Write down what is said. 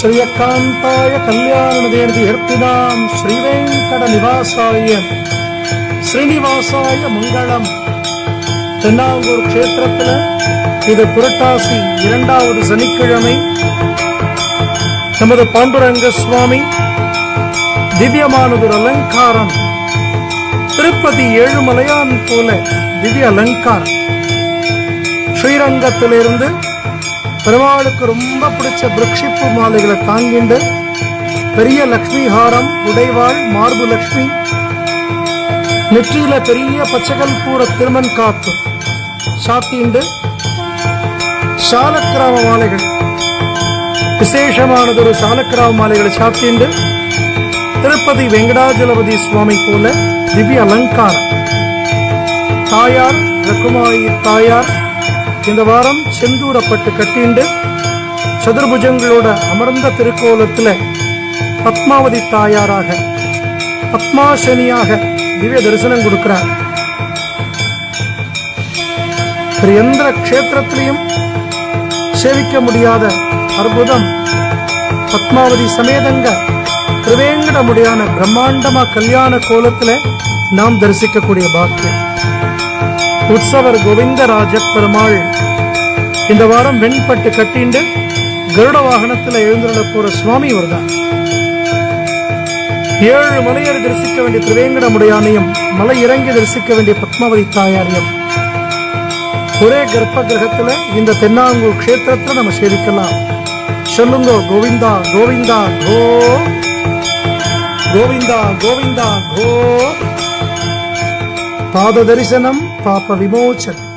ஸ்ரீயக்காந்தாய கல்யாணதேர்தி ஹர்த்தினாம் ஸ்ரீவேங்கட நிவாசாய ஸ்ரீனிவாசாய மங்களம். தென்னாங்கூர் கஷேத்திரத்தில் இது புரட்டாசி இரண்டாவது சனிக்கிழமை. நமது பாண்டுரங்க சுவாமி திவ்யமானது அலங்காரம். திருப்பதி ஏழுமலையான் போல திவ்ய அலங்காரம். ஸ்ரீரங்கத்திலிருந்து பெருமாளுக்கு ரொம்ப பிடிச்ச விரக்ஷிப்பு மாலைகளை தாங்கிண்டு பெரிய லக்ஷ்மி ஹாரம் உடைவாள் மார்பு லக்ஷ்மி நெற்றியில பெரிய பச்சைகள் பூர திருமன் காப்பு சாத்திண்டு சாலக்கிராம மாலைகள். விசேஷமானதொரு சாலக்கிராம மாலைகளை சாத்திண்டு திருப்பதி வெங்கடாஜலபதி சுவாமி போல திவ்ய அலங்காரம். தாயார் ரகுமாயி தாயார் இந்த வாரம் செந்தூரப்பட்டு கட்டிண்டு சதுர்புஜங்களோட அமர்ந்த திருக்கோலத்துல பத்மாவதி தாயாராக பத்மாசனியாக திவ்ய தரிசனம் கொடுக்கிறார். திரு எந்த க்ஷேத்திரத்திலையும் சேவிக்க முடியாத அற்புதம் பத்மாவதி சமேதங்க திருவேங்கட முடியான பிரம்மாண்டமா கல்யாண கோலத்தில் நாம் தரிசிக்கக்கூடிய பாக்கியம். உற்சவர் கோவிந்தராஜ பெருமாள். இந்த வாரம் வெண்பட்டு கட்டிண்டு கருட வாகனத்துல எழுந்துள்ள போற சுவாமி இவர்தான். ஏழு மலையர் தரிசிக்க வேண்டிய திருவேங்கடமுடையானையும் மலை இறங்கி தரிசிக்க வேண்டிய பத்மாவதி தாயாரியம் ஒரே கர்ப்ப கிரகத்துல இந்த தென்னாங்கூர் க்ஷேத்திரத்துல நம்ம சேவிக்கலாம். சொல்லுங்க கோவிந்தா கோவிந்தா கோ. கோவிந்தா கோவிந்தா கோ. பாத தரிசனம் பாப விமோச்சனம்.